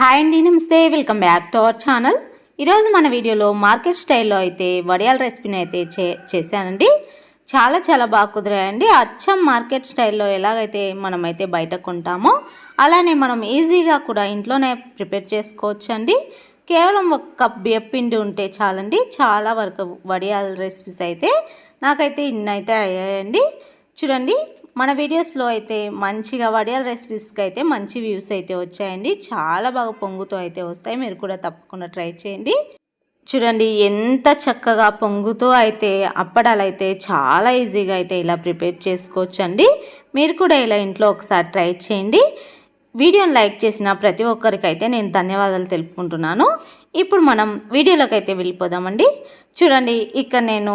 Hi అండి నమస్తే. Welcome back to our channel. ఈరోజు మన వీడియోలో మార్కెట్ స్టైల్లో అయితే వడియాల రెసిపీని అయితే చే చేశానండి. చాలా చాలా బాగా కుదిరాయండి. అచ్చం మార్కెట్ స్టైల్లో ఎలాగైతే మనమైతే బయట కొంటామో అలానే మనం ఈజీగా కూడా ఇంట్లోనే ప్రిపేర్ చేసుకోవచ్చండి. కేవలం ఒక కప్ బియ్యపిండి ఉంటే చాలండి. చాలా వరకు వడియాల రెసిపీస్ అయితే నాకైతే ఇన్నైతే అయ్యాయండి. చూడండి మన వీడియోస్లో అయితే మంచిగా వడియాల రెసిపీస్కి అయితే మంచి వ్యూస్ అయితే వచ్చాయండి. చాలా బాగా పొంగుతూ అయితే వస్తాయి. మీరు కూడా తప్పకుండా ట్రై చేయండి. చూడండి ఎంత చక్కగా పొంగుతూ అయితే అప్పడాలైతే చాలా ఈజీగా అయితే ఇలా ప్రిపేర్ చేసుకోవచ్చండి. మీరు కూడా ఇలా ఇంట్లో ఒకసారి ట్రై చేయండి. వీడియోని లైక్ చేసిన ప్రతి ఒక్కరికైతే నేను ధన్యవాదాలు తెలుపుకుంటున్నాను. ఇప్పుడు మనం వీడియోలోకి అయితే వెళ్ళిపోదామండి. చూడండి ఇక్కడ నేను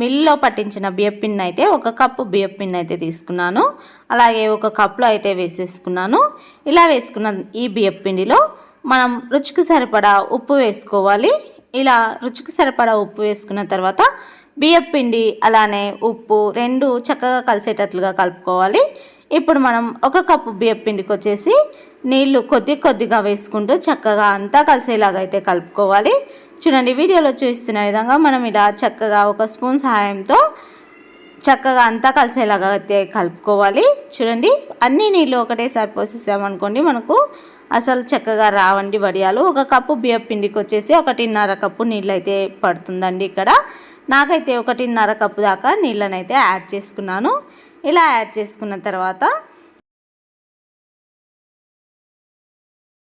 మిల్లో పట్టించిన బియ్యపిండిని అయితే ఒక కప్పు బియ్యపిండిని అయితే తీసుకున్నాను. అలాగే ఒక కప్లో అయితే వేసేసుకున్నాను. ఇలా వేసుకున్న ఈ బియ్యపిండిలో మనం రుచికి సరిపడా ఉప్పు వేసుకోవాలి. ఇలా రుచికి సరిపడా ఉప్పు వేసుకున్న తర్వాత బియ్యపిండి అలానే ఉప్పు రెండు చక్కగా కలిసేటట్లుగా కలుపుకోవాలి. ఇప్పుడు మనం ఒక కప్పు బియ్యపిండికి వచ్చేసి నీళ్ళు కొద్ది కొద్దిగా వేసుకుంటూ చక్కగా అంతా కలిసేలాగా అయితే కలుపుకోవాలి. చూడండి వీడియోలో చూస్తున్న విధంగా మనం ఇలా చక్కగా ఒక స్పూన్ సహాయంతో చక్కగా అంతా కలిసేలాగా అయితే కలుపుకోవాలి. చూడండి అన్ని నీళ్ళు ఒకటేసారి పోసేసామనుకోండి మనకు అసలు చక్కగా రావండి వడియాలు. ఒక కప్పు బియ్యం పిండికి వచ్చేసి ఒకటిన్నర కప్పు నీళ్ళు అయితే పడుతుందండి ఇక్కడ. నాకైతే ఒకటిన్నర కప్పు దాకా నీళ్ళనైతే యాడ్ చేసుకున్నాను. ఇలా యాడ్ చేసుకున్న తర్వాత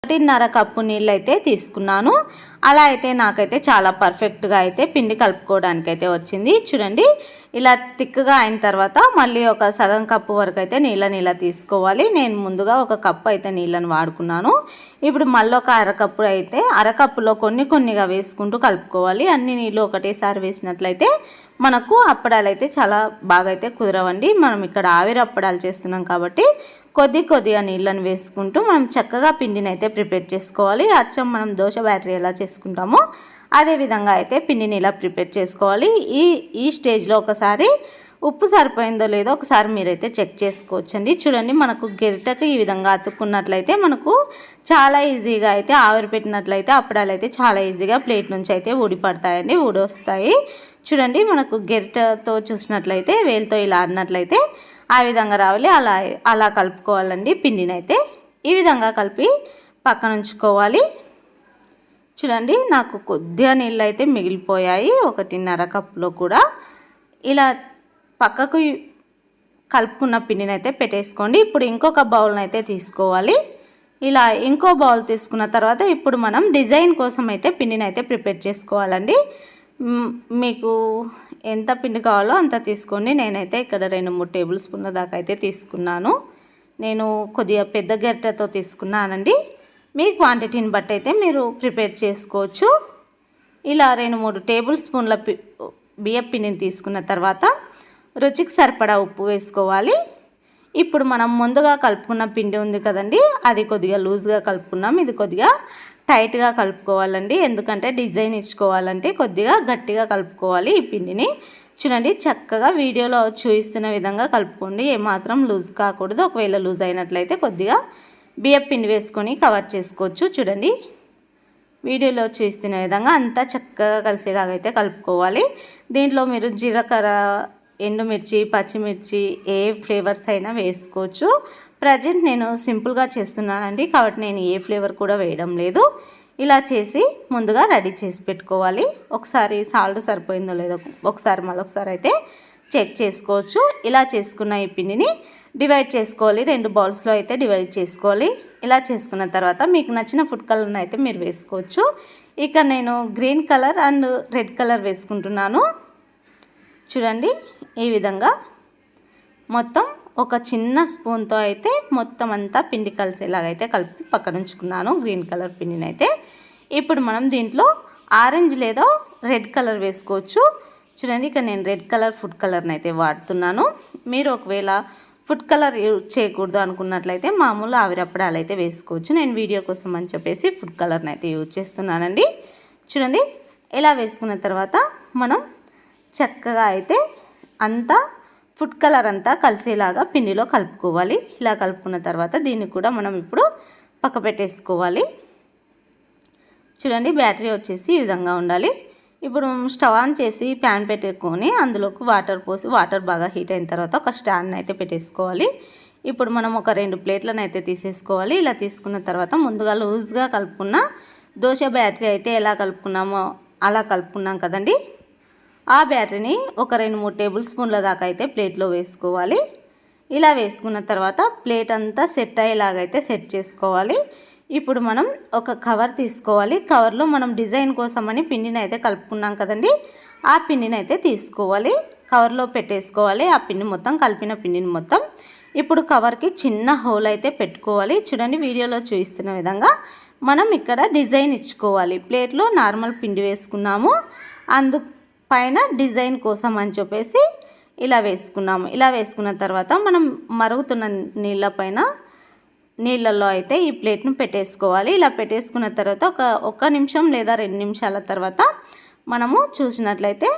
ఒకటిన్నర కప్పు నీళ్ళు అయితే తీసుకున్నాను. అలా అయితే నాకైతే చాలా పర్ఫెక్ట్గా అయితే పిండి కలుపుకోవడానికి అయితే వచ్చింది. చూడండి ఇలా తిక్కుగా అయిన తర్వాత మళ్ళీ ఒక సగం కప్పు వరకు అయితే నీళ్ళని ఇలా తీసుకోవాలి. నేను ముందుగా ఒక కప్పు అయితే నీళ్ళని వాడుకున్నాను. ఇప్పుడు మళ్ళీ ఒక అరకప్పు అయితే అరకప్పులో కొన్ని కొన్నిగా వేసుకుంటూ కలుపుకోవాలి. అన్ని నీళ్ళు ఒకటేసారి వేసినట్లయితే మనకు అప్పడాలు అయితే చాలా బాగా అయితే కుదరవండి. మనం ఇక్కడ ఆవిరి అప్పడాలు చేస్తున్నాం కాబట్టి కొద్ది కొద్దిగా నీళ్ళని వేసుకుంటూ మనం చక్కగా పిండిని అయితే ప్రిపేర్ చేసుకోవాలి. అచ్చం మనం దోశ బ్యాటరీ ఎలా చేసుకుంటామో అదే విధంగా అయితే పిండిని ఇలా ప్రిపేర్ చేసుకోవాలి. ఈ ఈ స్టేజ్లో ఒకసారి ఉప్పు సరిపోయిందో లేదో ఒకసారి మీరైతే చెక్ చేసుకోవచ్చండి. చూడండి మనకు గెరిటకు ఈ విధంగా అతుక్కున్నట్లయితే మనకు చాలా ఈజీగా అయితే ఆవిరి పెట్టినట్లయితే అప్పడాలు అయితే చాలా ఈజీగా ప్లేట్ నుంచి అయితే ఊడిపడతాయండి ఊడొస్తాయి. చూడండి మనకు గెరిటతో చూసినట్లయితే వేలుతో ఇలా అన్నట్లయితే ఆ విధంగా రావాలి. అలా అలా కలుపుకోవాలండి పిండిని అయితే ఈ విధంగా కలిపి పక్కన ఉంచుకోవాలి చూడండి నాకు కొద్దిగా నీళ్ళు అయితే మిగిలిపోయాయి ఒకటిన్నర కప్పులో కూడా. ఇలా పక్కకు కలుపుకున్న పిండిని అయితే పెట్టేసుకోండి. ఇప్పుడు ఇంకొక బౌల్ని అయితే తీసుకోవాలి. ఇలా ఇంకో బౌల్ తీసుకున్న తర్వాత ఇప్పుడు మనం డిజైన్ కోసం అయితే పిండిని అయితే ప్రిపేర్ చేసుకోవాలండి. మీకు ఎంత పిండి కావాలో అంత తీసుకోండి. నేనైతే ఇక్కడ రెండు మూడు టేబుల్ స్పూన్ల దాకా అయితే తీసుకున్నాను. నేను కొద్దిగా పెద్ద గరిటెతో తీసుకున్నానండి. మీ క్వాంటిటీని బట్టి అయితే మీరు ప్రిపేర్ చేసుకోవచ్చు. ఇలా రెండు మూడు టేబుల్ స్పూన్ల బియ్య పిండిని తీసుకున్న తర్వాత రుచికి సరిపడా ఉప్పు వేసుకోవాలి. ఇప్పుడు మనం ముందుగా కలుపుకున్న పిండి ఉంది కదండి అది కొద్దిగా లూజ్గా కలుపుకున్నాం. ఇది కొద్దిగా టైట్గా కలుపుకోవాలండి. ఎందుకంటే డిజైన్ ఇచ్చుకోవాలంటే కొద్దిగా గట్టిగా కలుపుకోవాలి ఈ పిండిని. చూడండి చక్కగా వీడియోలో చూపిస్తున్న విధంగా కలుపుకోండి. ఏమాత్రం లూజ్ కాకూడదు. ఒకవేళ లూజ్ అయినట్లయితే కొద్దిగా బియ్యం పిండి వేసుకొని కవర్ చేసుకోవచ్చు. చూడండి వీడియోలో చూస్తున్న విధంగా అంతా చక్కగా కలిసేలాగైతే కలుపుకోవాలి. దీంట్లో మీరు జీలకర్ర ఎండుమిర్చి పచ్చిమిర్చి ఏ ఫ్లేవర్స్ అయినా వేసుకోవచ్చు. ప్రజెంట్ నేను సింపుల్గా చేస్తున్నానండి. కాబట్టి నేను ఏ ఫ్లేవర్ కూడా వేయడం లేదు. ఇలా చేసి ముందుగా రెడీ చేసి పెట్టుకోవాలి. ఒకసారి సాల్ట్ సరిపోయిందో లేదో ఒకసారి మళ్ళొకసారి అయితే చెక్ చేసుకోవచ్చు. ఇలా చేసుకున్న ఈ పిండిని డివైడ్ చేసుకోవాలి. రెండు బౌల్స్లో అయితే డివైడ్ చేసుకోవాలి. ఇలా చేసుకున్న తర్వాత మీకు నచ్చిన ఫుడ్ కలర్ని అయితే మీరు వేసుకోవచ్చు. ఇక నేను green colour and red colour వేసుకుంటున్నాను. చూడండి. ఈ విధంగా మొత్తం ఒక చిన్న స్పూన్తో అయితే మొత్తం అంతా పిండి కలిసేలాగైతే కలిపి పక్కన ఉంచుకున్నాను గ్రీన్ కలర్ పిండిని అయితే ఇప్పుడు మనం దీంట్లో ఆరెంజ్ లేదా రెడ్ కలర్ వేసుకోవచ్చు. చూడండి ఇక్కడ నేను రెడ్ కలర్ ఫుడ్ కలర్ని అయితే వాడుతున్నాను. మీరు ఒకవేళ ఫుడ్ కలర్ యూజ్ చేయకూడదు అనుకున్నట్లయితే మామూలు ఆవిరప్పడాలు అయితే వేసుకోవచ్చు. నేను వీడియో కోసం అని చెప్పేసి ఫుడ్ కలర్ని అయితే యూజ్ చేస్తున్నానండి. చూడండి ఇలా వేసుకున్న తర్వాత మనం చక్కగా అయితే అంతా ఫుడ్ కలర్ అంతా కలిసేలాగా పిండిలో కలుపుకోవాలి. ఇలా కలుపుకున్న తర్వాత దీన్ని కూడా మనం ఇప్పుడు పక్క పెట్టేసుకోవాలి. చూడండి బ్యాటరీ వచ్చేసి ఈ విధంగా ఉండాలి. ఇప్పుడు స్టవ్ ఆన్ చేసి ప్యాన్ పెట్టుకొని అందులోకి వాటర్ పోసి వాటర్ బాగా హీట్ అయిన తర్వాత ఒక స్టాండ్ అయితే పెట్టేసుకోవాలి. ఇప్పుడు మనం ఒక రెండు ప్లేట్లను అయితే తీసేసుకోవాలి. ఇలా తీసుకున్న తర్వాత ముందుగా లూజ్గా కలుపుకున్న దోశ బ్యాటరీ అయితే ఎలా కలుపుకున్నామో అలా కలుపుకున్నాం కదండి. ఆ బ్యాటరీని ఒక రెండు మూడు టేబుల్ స్పూన్ల దాకా అయితే ప్లేట్లో వేసుకోవాలి. ఇలా వేసుకున్న తర్వాత ప్లేట్ అంతా సెట్ అయ్యేలాగైతే సెట్ చేసుకోవాలి. ఇప్పుడు మనం ఒక కవర్ తీసుకోవాలి. కవర్లో మనం డిజైన్ కోసమని పిండిని అయితే కలుపుకున్నాం కదండి. ఆ పిండిని అయితే తీసుకోవాలి. కవర్లో పెట్టేసుకోవాలి. ఆ పిండి మొత్తం కలిపిన పిండిని మొత్తం. ఇప్పుడు కవర్కి చిన్న హోల్ అయితే పెట్టుకోవాలి. చూడండి వీడియోలో చూపిస్తున్న విధంగా మనం ఇక్కడ డిజైన్ ఇచ్చుకోవాలి. ప్లేట్లో నార్మల్ పిండి వేసుకున్నాము. అందు పైన డిజైన్ కోసం అని చెప్పేసి ఇలా వేసుకున్నాము. ఇలా వేసుకున్న తర్వాత మనం మరుగుతున్న నీళ్ళ పైన నీళ్ళల్లో అయితే ఈ ప్లేట్ను పెట్టేసుకోవాలి. ఇలా పెట్టేసుకున్న తర్వాత ఒక ఒక్క నిమిషం లేదా రెండు నిమిషాల తర్వాత మనము చూసినట్లయితే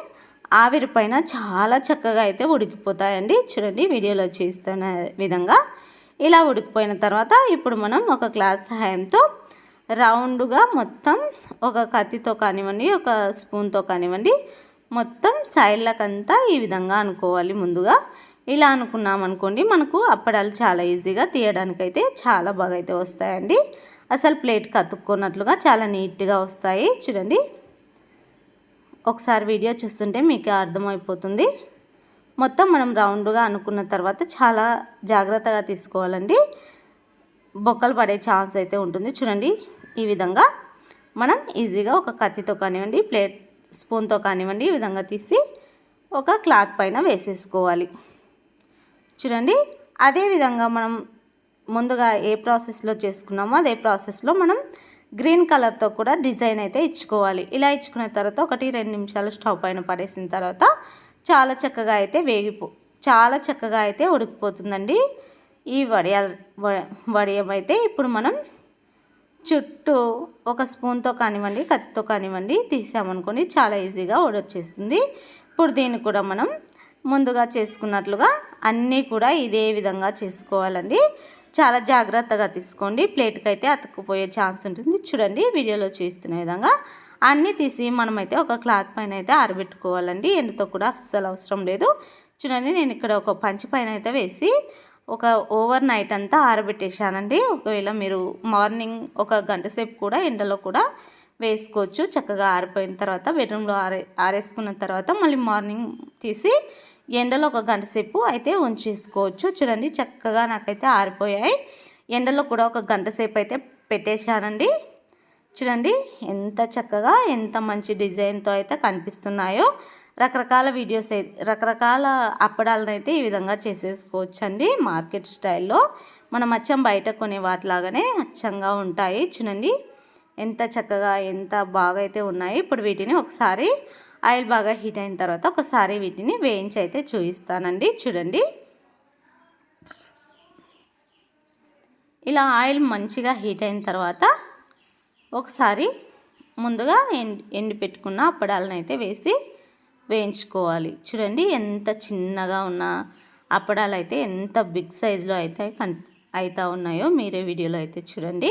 ఆవిరి పైన చాలా చక్కగా అయితే ఉడికిపోతాయండి. చూడండి వీడియోలో చూస్తున్న విధంగా ఇలా ఉడికిపోయిన తర్వాత ఇప్పుడు మనం ఒక క్లాత్ సహాయంతో రౌండ్గా మొత్తం ఒక కత్తితో కానివ్వండి ఒక స్పూన్తో కానివ్వండి మొత్తం సైడ్లకంతా ఈ విధంగా అనుకోవాలి ముందుగా. ఇలా అనుకున్నాం అనుకోండి మనకు అప్పడాలు చాలా ఈజీగా తీయడానికి అయితే చాలా బాగా అయితే వస్తాయండి. అసలు ప్లేట్కి అతుక్కున్నట్లుగా చాలా నీట్గా వస్తాయి. చూడండి. ఒకసారి వీడియో చూస్తుంటే మీకు అర్థమైపోతుంది. మొత్తం మనం రౌండ్గా అనుకున్న తర్వాత చాలా జాగ్రత్తగా తీసుకోవాలండి. బొక్కలు పడే ఛాన్స్ అయితే ఉంటుంది. చూడండి. ఈ విధంగా మనం ఈజీగా ఒక కత్తితో కానివ్వండి ప్లేట్ స్పూన్తో కానివ్వండి ఈ విధంగా తీసి ఒక క్లాత్ పైన వేసేసుకోవాలి. చూడండి అదేవిధంగా మనం ముందుగా ఏ ప్రాసెస్లో చేసుకున్నామో అదే ప్రాసెస్లో మనం గ్రీన్ కలర్తో కూడా డిజైన్ అయితే ఇచ్చుకోవాలి. ఇలా ఇచ్చుకున్న తర్వాత ఒకటి రెండు నిమిషాలు స్టవ్ పైన పడేసిన తర్వాత చాలా చక్కగా అయితే వేగిపో చాలా చక్కగా అయితే ఉడికిపోతుందండి. ఈ వడియ వడియం అయితే ఇప్పుడు మనం చుట్టూ ఒక స్పూన్తో కానివ్వండి కత్తితో కానివ్వండి తీసామనుకోండి చాలా ఈజీగా ఉడొచ్చేస్తుంది ఇప్పుడు దీన్ని కూడా మనం ముందుగా చేసుకున్నట్లుగా అన్నీ కూడా ఇదే విధంగా చేసుకోవాలండి. చాలా జాగ్రత్తగా తీసుకోండి. ప్లేట్కి అయితే అతుక్కుపోయే ఛాన్స్ ఉంటుంది. చూడండి వీడియోలో చూస్తున్న విధంగా అన్నీ తీసి మనమైతే ఒక క్లాత్ పైన అయితే ఆరబెట్టుకోవాలండి. ఎండుతో కూడా అస్సలు అవసరం లేదు. చూడండి నేను ఇక్కడ ఒక పంచి పైన అయితే వేసి ఒక ఓవర్ నైట్ అంతా ఆరబెట్టేశానండి. ఒకవేళ మీరు మార్నింగ్ ఒక గంట సేపు కూడా ఎండలో కూడా వేసుకోవచ్చు. చక్కగా ఆరిపోయిన తర్వాత బెడ్రూమ్లో ఆరే ఆరేసుకున్న తర్వాత మళ్ళీ మార్నింగ్ తీసి ఎండలో ఒక గంట సేపు అయితే ఉంచేసుకోవచ్చు. చూడండి చక్కగా నాకైతే ఆరిపోయాయి. ఎండలో కూడా ఒక గంట సేపు అయితే పెట్టేశానండి. చూడండి ఎంత చక్కగా ఎంత మంచి డిజైన్తో అయితే కనిపిస్తున్నాయో. రకరకాల వీడియోస్ అయితే రకరకాల అప్పడాలను అయితే ఈ విధంగా చేసేసుకోవచ్చు అండి మార్కెట్ స్టైల్లో మనం అచ్చం బయట కొనే వాటిలాగానే అచ్చంగా ఉంటాయి. చూడండి ఎంత చక్కగా ఎంత బాగా అయితే ఉన్నాయి. ఇప్పుడు వీటిని ఒకసారి ఆయిల్ బాగా హీట్ అయిన తర్వాత ఒకసారి వీటిని వేయించి అయితే చూపిస్తానండి చూడండి. ఇలా ఆయిల్ మంచిగా హీట్ అయిన తర్వాత ఒకసారి ముందుగా ఎండి ఎండి పెట్టుకున్న అప్పడాలను అయితే వేసి వేయించుకోవాలి. చూడండి ఎంత చిన్నగా ఉన్న అప్పడాలు అయితే ఎంత బిగ్ సైజులో అయితే కన్ అవుతా ఉన్నాయో మీరే వీడియోలో అయితే చూడండి.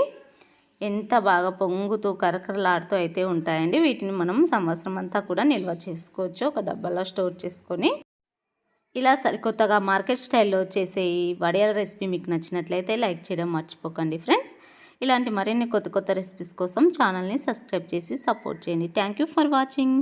ఎంత బాగా పొంగుతూ కరకరలాడుతూ అయితే ఉంటాయండి. వీటిని మనం సంవత్సరం అంతా కూడా నిల్వ చేసుకోవచ్చు. ఒక డబ్బాలో స్టోర్ చేసుకొని. ఇలా సరికొత్తగా మార్కెట్ స్టైల్లో చేసే ఈ వడియాల రెసిపీ మీకు నచ్చినట్లయితే లైక్ చేయడం మర్చిపోకండి ఫ్రెండ్స్. ఇలాంటి మరిన్ని కొత్త కొత్త రెసిపీస్ కోసం ఛానల్ని సబ్స్క్రైబ్ చేసి సపోర్ట్ చేయండి. Thank for watching.